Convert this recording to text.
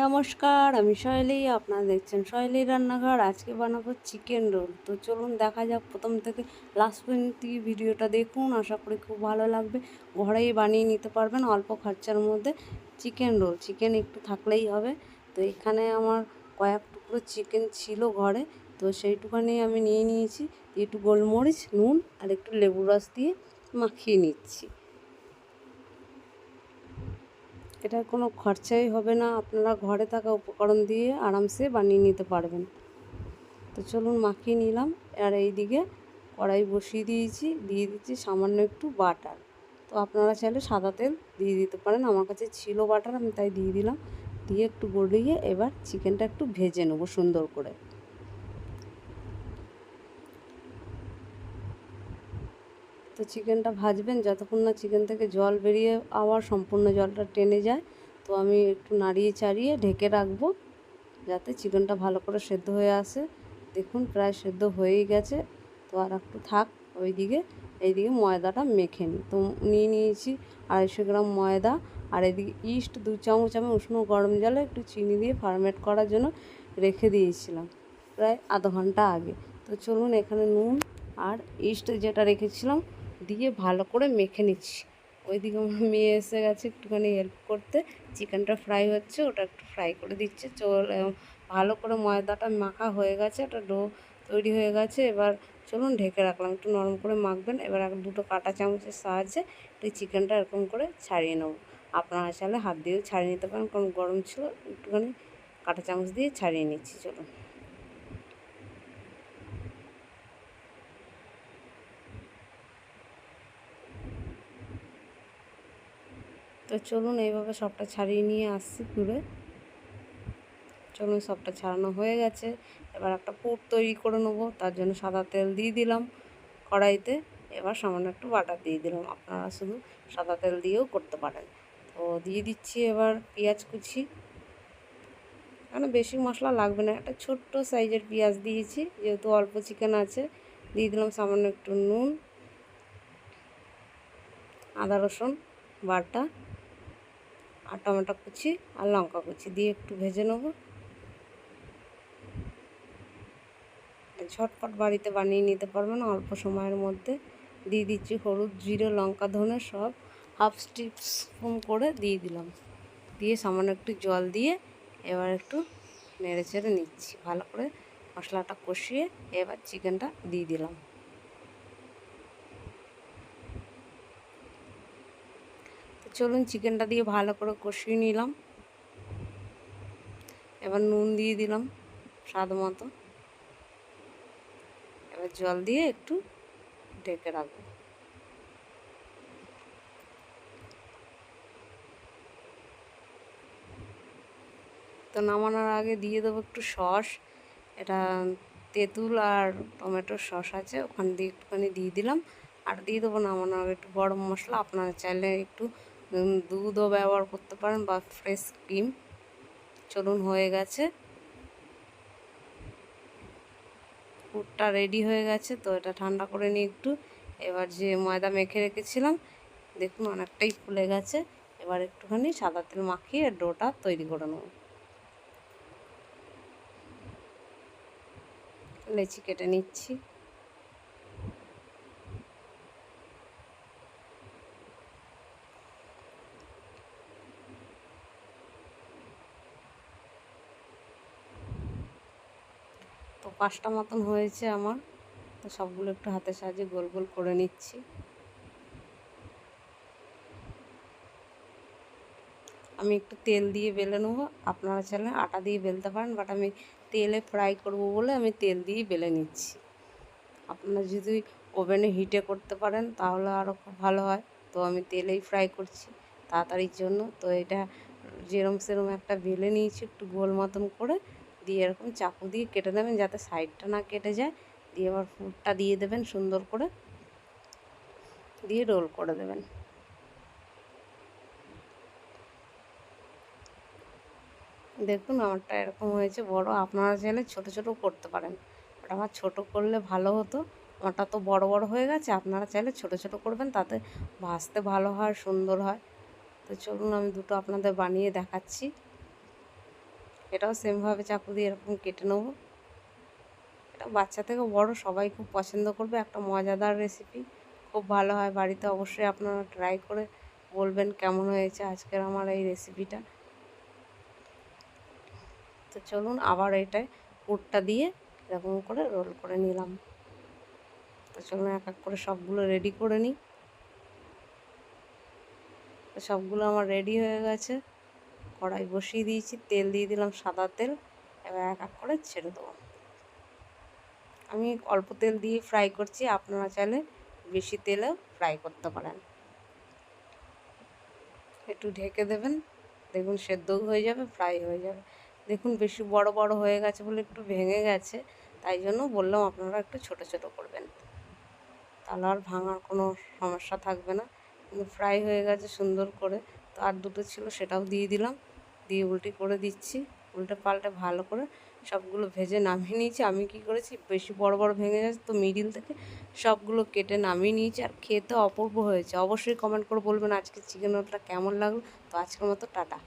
নমস্কার, আমি শৈলী, আপনারা দেখছেন শৈলী রান্নাঘর। আজকে বানাবো চিকেন রোল তো চলুন দেখা যাক, প্রথম থেকে লাস্ট পর্যন্ত ভিডিওটা দেখুন। আশা করি খুব ভালো লাগবে। ঘরেই বানিয়ে নিতে পারবেন অল্প খরচার মধ্যে চিকেন রোল চিকেন একটু থাকলেই হবে। তো এখানে আমার কয়েক টুকরো চিকেন ছিল ঘরে। তো সেইটুখানি আমি নিয়ে নিয়েছি। একটু গোলমরিচ, নুন আর একটু লেবু রস দিয়ে মাখিয়ে নিচ্ছি। এটার কোনো খরচাই হবে না। আপনারা ঘরে থাকা উপকরণ দিয়ে আরামসে বানিয়ে নিতে পারবেন। তো চলুন মাখিয়ে নিলাম। আর এইদিকে কড়াই বসিয়ে দিয়েছি। দিয়ে দিচ্ছি সামান্য একটু বাটার। তো আপনারা চাইলে সাদা তেল দিয়ে দিতে পারেন। আমার কাছে ছিল বাটার, আমি তাই দিয়ে দিলাম। দিয়ে একটু গড়িয়ে এবার চিকেনটা একটু ভেজে নেব সুন্দর করে। তো চিকেনটা ভাজবেন, যতক্ষণ না চিকেন থেকে জল বেরিয়ে আবার সম্পূর্ণ জলটা টেনে যায়, তো আমি একটু নাড়িয়ে চাড়িয়ে ঢেকে রাখব, যাতে চিকেনটা ভালো করে সেদ্ধ হয়ে আসে। দেখুন, প্রায় সেদ্ধ হয়েই গেছে, তো আর একটু থাক ওইদিকে, এইদিকে ময়দাটা মেখে নিই। তো নিয়ে নিয়েছি আড়াইশো গ্রাম ময়দা, আর এদিকে ইস্ট দু চামচ আমি উষ্ণ গরম জলে একটু চিনি দিয়ে ফার্মেট করার জন্য রেখে দিয়েছিলাম, প্রায় আধ ঘণ্টা আগে। তো চলুন এখানে নুন আর ইস্ট যেটা রেখেছিলাম দিয়ে ভালো করে মেখে নিচ্ছি। ওইদিকে আমার মেয়ে এসে গেছে একটুখানি হেল্প করতে। চিকেনটা ফ্রাই হচ্ছে, ওটা একটু ফ্রাই করে দিচ্ছে। চল ভালো করে ময়দাটা মাখা হয়ে গেছে, একটা ডো তৈরি হয়ে গেছে। এবার চলুন ঢেকে রাখলাম, একটু নরম করে মাখবেন। এবার দুটো কাঁটা চামচের সাহায্যে এই চিকেনটা এরকম করে ছাড়িয়ে নেব। আপনারা চাইলে হাত দিয়েও ছাড়িয়ে নিতে পারেন, কারণ গরম ছিল, একটুখানি কাঁটা চামচ দিয়ে ছাড়িয়ে নিচ্ছি, চলুন। তো চলুন এইভাবে সবটা ছাড়িয়ে নিয়ে আসছি দূরে। চলুন সবটা ছাড়ানো হয়ে গেছে। এবার একটা পুর তৈরি করে নেব, তার জন্য সাদা তেল দিয়ে দিলাম কড়াইতে। এবার সামান্য একটু বাটার দিয়ে দিলাম, আপনারা শুধু সাদা তেল দিয়েও করতে পারেন। তো দিয়ে দিচ্ছি এবার পেঁয়াজ কুচি। কেন বেশি মশলা লাগবে না, একটা ছোট্ট সাইজের পেঁয়াজ দিয়েছি, যেহেতু অল্প চিকেন আছে। দিয়ে দিলাম সামান্য একটু নুন, আদা রসুন বাটা। আর টমেটো কুচি আর লঙ্কা কুচি দিয়ে একটু ভেজে নেব। ঝটপট বাড়িতে বানিয়ে নিতে পারবেন, অল্প সময়ের মধ্যে। দিয়ে দিচ্ছি হলুদ, জিরে, লঙ্কা, ধনে সব। হাফ স্পুন করে দিয়ে দিলাম। দিয়ে সামান্য একটু জল দিয়ে এবার একটু নেড়ে চেড়ে নিচ্ছি। ভালো করে মশলাটা কষিয়ে এবার চিকেনটা দিয়ে দিলাম। চলুন চিকেনটা দিয়ে ভালো করে কষিয়ে নিলাম। এবার নুন দিয়ে দিলাম স্বাদ মতো। এবার জল দিয়ে একটু ঢেকে রাখব। তো নামানোর আগে দিয়ে দেবো একটু সস। এটা তেঁতুল আর টমেটোর সস আছে, ওখান দিয়ে একটুখানি দিয়ে দিলাম। আর দিয়ে দেবো নামানোর আগে একটু গরম মশলা। আপনারা চাইলে একটু দুধও ব্যবহার করতে পারেন বা ফ্রেশ ক্রিম চলুন, হয়ে গেছে। পুরটা রেডি হয়ে গেছে, তো এটা ঠান্ডা করে নিই একটু। এবার যে ময়দা মেখে রেখেছিলাম, দেখুন অনেকটাই ফুলে গেছে। এবার একটুখানি সাদা তেল মাখিয়ে ডোটা তৈরি করে নেব। লেচি কেটে নিচ্ছি তো পাঁচটা মতন হয়েছে আমার। তো সবগুলো একটু হাতের সাহায্যে গোল গোল করে নিচ্ছি। আমি একটু তেল দিয়ে বেলে নেব। আপনারা চাইলে আটা দিয়ে বেলতে পারেন বাট আমি তেলে ফ্রাই করব বলে আমি তেল দিয়ে বেলে নিচ্ছি। আপনারা যদি ওভেনে হিটে করতে পারেন, তাহলে আরও খুব ভালো হয়। তো আমি তেলেই ফ্রাই করছি তাড়াতাড়ির জন্য। তো এটা যেরম সেরম একটা বেলে নিয়েছি, একটু গোল মতন করে। দিয়ে এরকম চাকু দিয়ে কেটে দেবেন যাতে সাইডটা না কেটে যায়। দিয়ে আবার ফুটটা দিয়ে দেবেন সুন্দর করে। দিয়ে রোল করে দেবেন। দেখুন আমারটা এরকম হয়েছে বড়। আপনারা চাইলে ছোট ছোট করতে পারেন। ওটা আমার ছোট করলে ভালো হতো। আমারটা তো বড় বড় হয়ে গেছে। আপনারা চাইলে ছোট ছোট করবেন তাতে ভাজতে ভালো হয়, সুন্দর হয়। তো চলুন আমি দুটো আপনাদের বানিয়ে দেখাচ্ছি। এটাও সেমভাবে চাকু দিয়ে এরকম কেটে নেব। এটা বাচ্চা থেকে বড়, সবাই খুব পছন্দ করবে, একটা মজাদার রেসিপি খুব ভালো হয় বাড়িতে, অবশ্যই আপনারা ট্রাই করে বলবেন কেমন হয়েছে আজকের আমার এই রেসিপিটা তো চলুন আবার এটায় পুরটা দিয়ে এরকম করে রোল করে নিলাম। তো চলুন এক এক করে সবগুলো রেডি করে নিই। সবগুলো আমার রেডি হয়ে গেছে। কড়াই বসিয়ে দিয়েছি, তেল দিয়ে দিলাম সাদা তেল। এবার এক এক করে ছেড়ে দেবো। আমি অল্প তেল দিয়ে ফ্রাই করছি, আপনারা চাইলে বেশি তেলেও ফ্রাই করতে পারেন। একটু ঢেকে দেবেন, দেখুন সেদ্ধও হয়ে যাবে ফ্রাই হয়ে যাবে। দেখুন বেশি বড় বড় হয়ে গেছে বলে একটু ভেঙে গেছে, তাই জন্য বললাম আপনারা একটু ছোট ছোট করবেন। তাহলে আর ভাঙার কোনো সমস্যা থাকবে না। ফ্রাই হয়ে গেছে সুন্দর করে, তো আর দুটো ছিল সেটাও দিয়ে দিলাম। দিয়ে উল্টে করে দিচ্ছি। উল্টে পাল্টে ভালো করে সবগুলো ভেজে নামিয়ে নিয়েছি। আমি কি করেছি? বেশি বড় বড় ভেঙে গেছে তো মিডিল থেকে সবগুলো কেটে নামিয়ে নিয়েছি আর খেতে অপূর্ব হয়েছে। অবশ্যই কমেন্ট করে বলবেন আজকে চিকেন রোলটা কেমন লাগল। তো আজকের মতো টাটা।